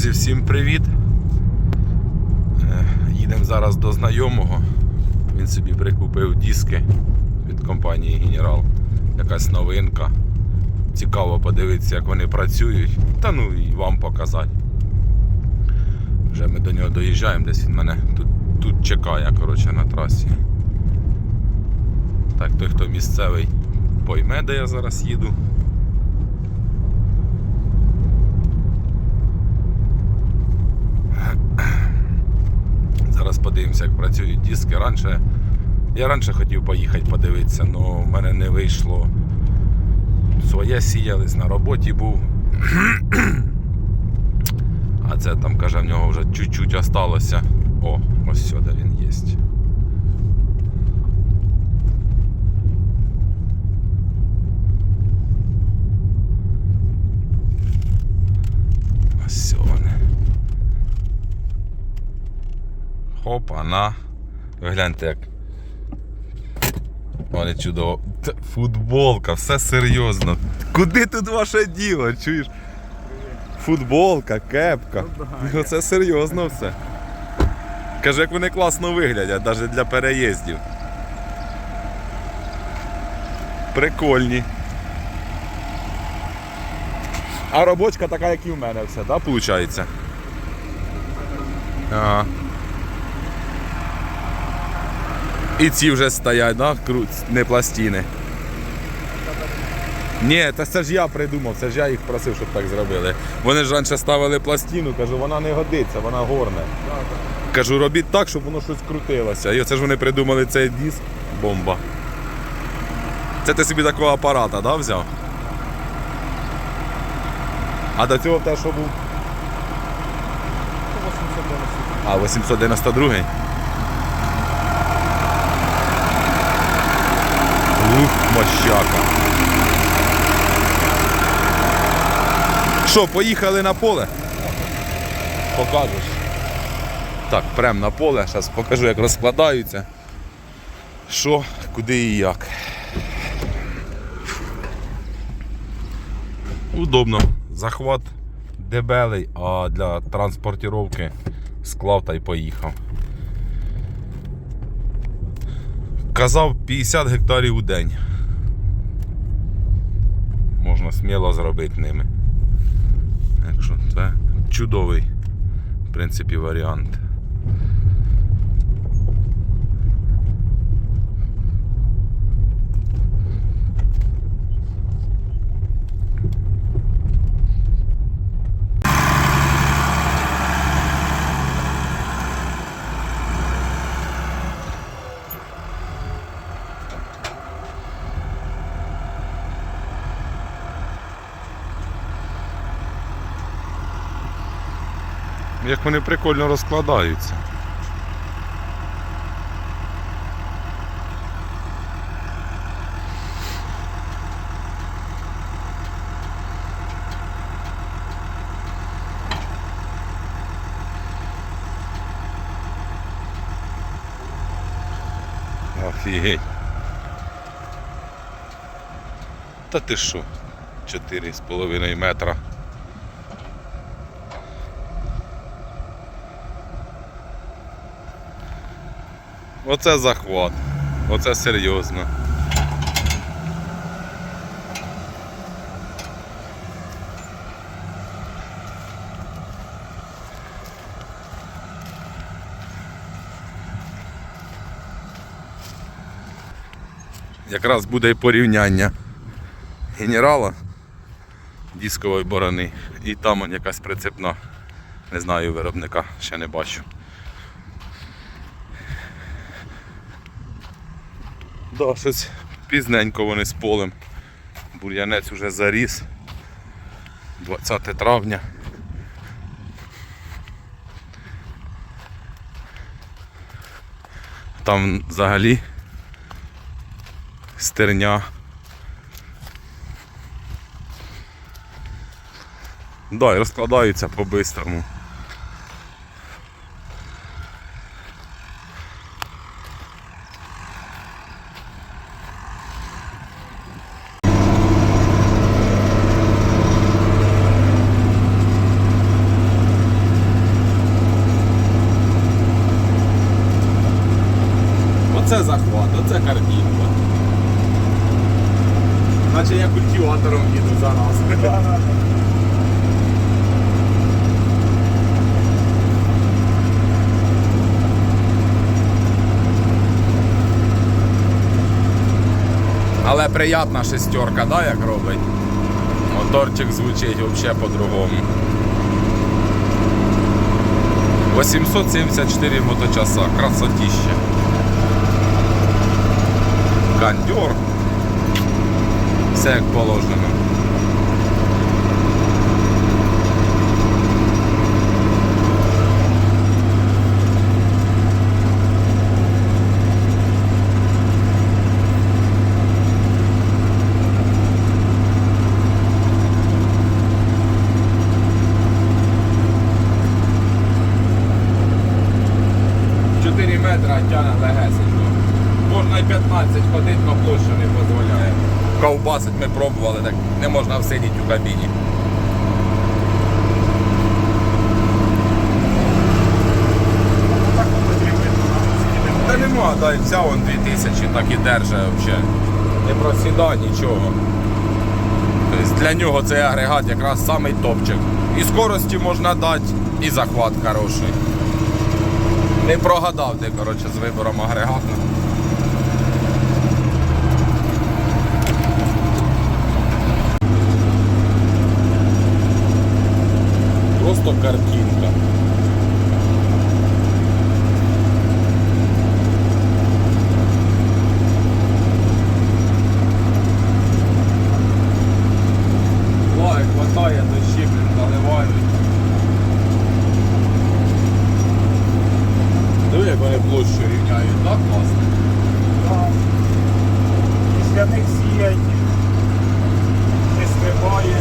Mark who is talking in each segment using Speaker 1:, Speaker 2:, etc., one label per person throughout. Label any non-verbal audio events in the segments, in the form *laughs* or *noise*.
Speaker 1: Друзі, всім привіт! Е, Їдемо зараз до знайомого. Він собі прикупив диски від компанії Генерал. Якась новинка. Цікаво подивитися, як вони працюють. Та ну і вам показати. Вже ми до нього доїжджаємо, десь він мене тут, тут чекає коротше, на трасі. Так, той, хто місцевий, пойме, де я зараз їду. Зараз подивимося, як працюють диски. Раніше, я раніше хотів поїхати подивитися, але в мене не вийшло. Своє сіялись, на роботі був. А це там, каже, в нього вже чуть-чуть осталося. О, ось сюди він є. Ось вони. Хопа, на. Ви гляньте як. Вони чудово. Футболка, все серйозно. Куди тут ваше діло? Чуєш? Футболка, кепка. Ну, Це серйозно все. Каже, як вони класно виглядять, навіть для переїздів. Прикольні. А робочка така, як і в мене все, так, виходить? Ага. І ці вже стоять, да? Кру- не пластини. Ні, та це ж я придумав, це ж я їх просив, щоб так зробили. Вони ж раніше ставили пластину, кажу, вона не годиться, вона горне. Кажу, робіть так, щоб воно щось крутилося. І оце ж вони придумали цей диск, бомба. Це ти собі такого апарата, да, взяв? А до цього те, що був. А, 892. Ух. Що, поїхали на поле? Покажеш. Так, прям на поле, зараз покажу, як розкладаються. Що, куди і як. Удобно. Захват дебелий, а для транспортировки склав та й поїхав. Казав 50 гектарів у день. Можна сміло зробити ними. Якщо це чудовий, в принципі, варіант. Як вони прикольно розкладаються. Офігеть. Та ти що? Чотири з половиною метра. Оце захват. Оце серйозно. Якраз буде і порівняння генерала дискової борони і там якась прицепна. Не знаю виробника, ще не бачу. Да, щось пізненько вони з полем. Бур'янець уже заріс. 20 травня. Там взагалі стерня. Да, і розкладаються по-бистрому. Оце картинка. Наче я культиватором їду зараз. Але приятна шестерка, да, як робить? Моторчик звучить взагалі по-другому. 874 моточаса, красотіще. Кондер. Все як положено. Чотири метри тягне легесенько. Можна і 15 ходити, але площа не дозволяє. Ковбасить ми пробували, так не можна всидіти у кабіні. Та нема, дай взяв он 2000, так і держа взагалі. Не просіда, нічого. Тобто для нього цей агрегат якраз самий топчик. І скорості можна дати, і захват хороший. Не прогадав ти, коротше, з вибором агрегату. Просто картинка. Лай, хватає, дощі, блін, заливають. Диви, площу рівняють, так класно?
Speaker 2: Після них сіять, не стрибає.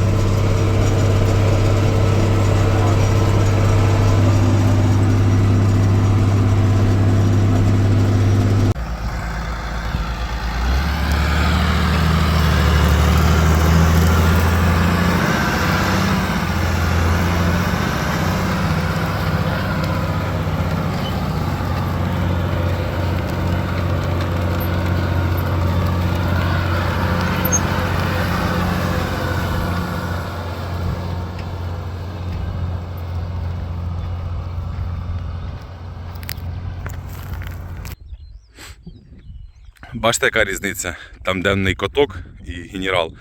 Speaker 1: Бачите, яка різниця? Там денний коток і генерал,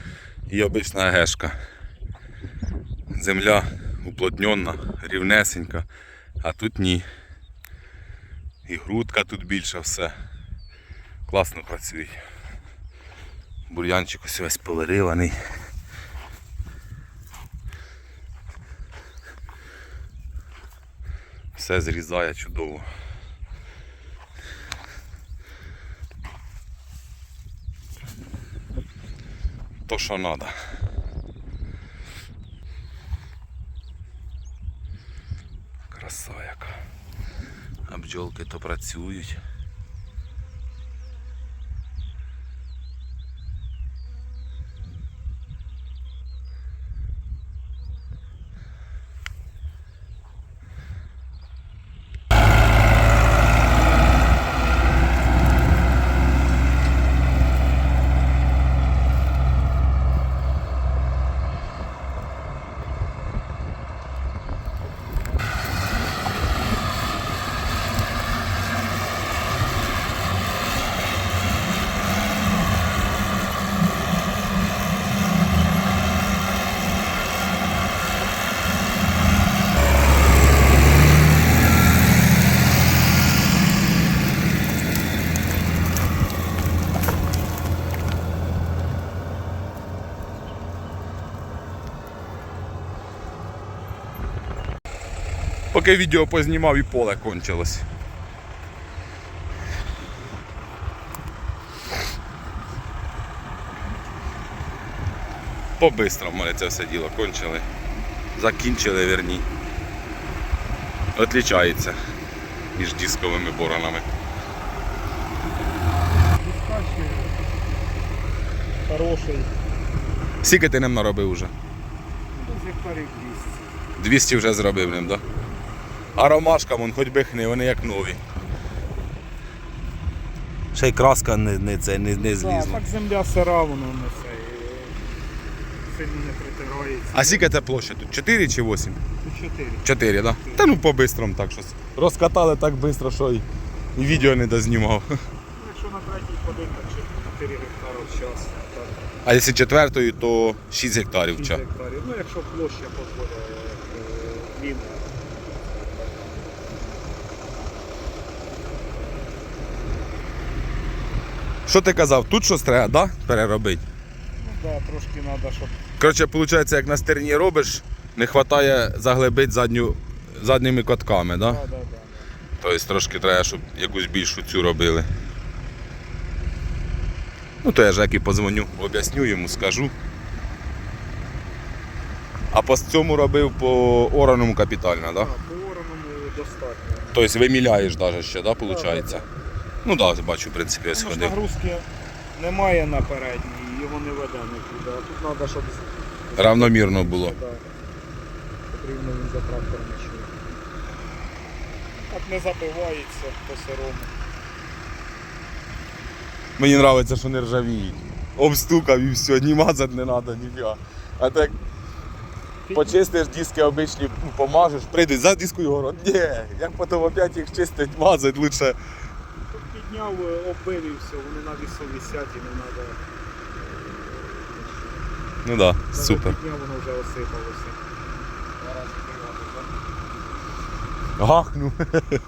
Speaker 1: і обична гешка. Земля уплотнена, рівнесенька, а тут ні. І грудка тут більша, все. Класно працює. Бур'янчик ось весь повириваний. Все зрізає чудово. То, що треба. Краса яка. А то працюють. Поки відео познімав і поле кончилось. По-бистрому це все діло кончили. Закінчили верні. Отлічається між дисковими боронами.
Speaker 2: Хороший.
Speaker 1: Скільки ти ним наробив уже?
Speaker 2: Гектарів 200.
Speaker 1: 200 вже зробив ним, так? Да? А ромашка, вон хоч би хни, вони як нові. Ще й краска не, не, це, не, не
Speaker 2: Так,
Speaker 1: злізла.
Speaker 2: так земля сира, воно не це. і Сильно не притирається.
Speaker 1: А скільки це площа тут? 4 чи 8?
Speaker 2: Тут 4.
Speaker 1: 4, так? Да? Та ну по-бистрому так щось. Розкатали так швидко, що і, і відео не дознімав. *laughs*
Speaker 2: Ну, якщо на третій ходити, так 4 гектари в час. Так,
Speaker 1: А якщо четвертою, то 6 гектарів.
Speaker 2: 6 гектарів. Ну, якщо площа дозволяє е, він.
Speaker 1: Що ти казав? Тут щось треба, да? Переробити.
Speaker 2: Ну так, да, трошки треба, щоб
Speaker 1: Коротше, виходить, як на стерні робиш, не вистачає заглибити задню, задніми катками, да?
Speaker 2: Да, да, да.
Speaker 1: Тобто трошки треба, щоб якусь більшу цю робили. Ну, то я Жекі позвоню, об'ясню йому, скажу. А по цьому робив по ораному капітально, так? Да?
Speaker 2: Так, по ораному достатньо.
Speaker 1: Тобто виміляєш навіть ще, да, виходить?
Speaker 2: Да, да,
Speaker 1: Ну так, да, бачу, в принципі, ось
Speaker 2: Тому ж
Speaker 1: ходив.
Speaker 2: нагрузки немає на передній, його не веде нікуди. А тут треба, щоб
Speaker 1: Равномірно було.
Speaker 2: Потрібно він за трактор не чує. Так не забивається по сирому.
Speaker 1: Мені подобається, що не ржавіють. Обстукав і все, ні мазати не треба, ніфіга. А так почистиш диски обичні, помажеш, прийдеш за дискою город. Ні, як потім опять їх чистить, мазать лучше.
Speaker 2: Підняв, е, оббив і все, вони на вісу висять і не треба.
Speaker 1: Ну так, да, супер.
Speaker 2: Підняв, воно вже осипалося.
Speaker 1: Гахну. *laughs*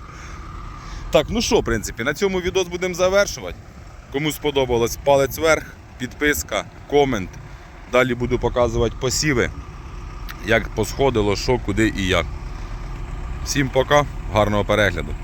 Speaker 1: Так, ну що, в принципі, на цьому відос будемо завершувати. Кому сподобалось, палець вверх, підписка, комент. Далі буду показувати посіви, як посходило, що, куди і як. Всім пока, гарного перегляду.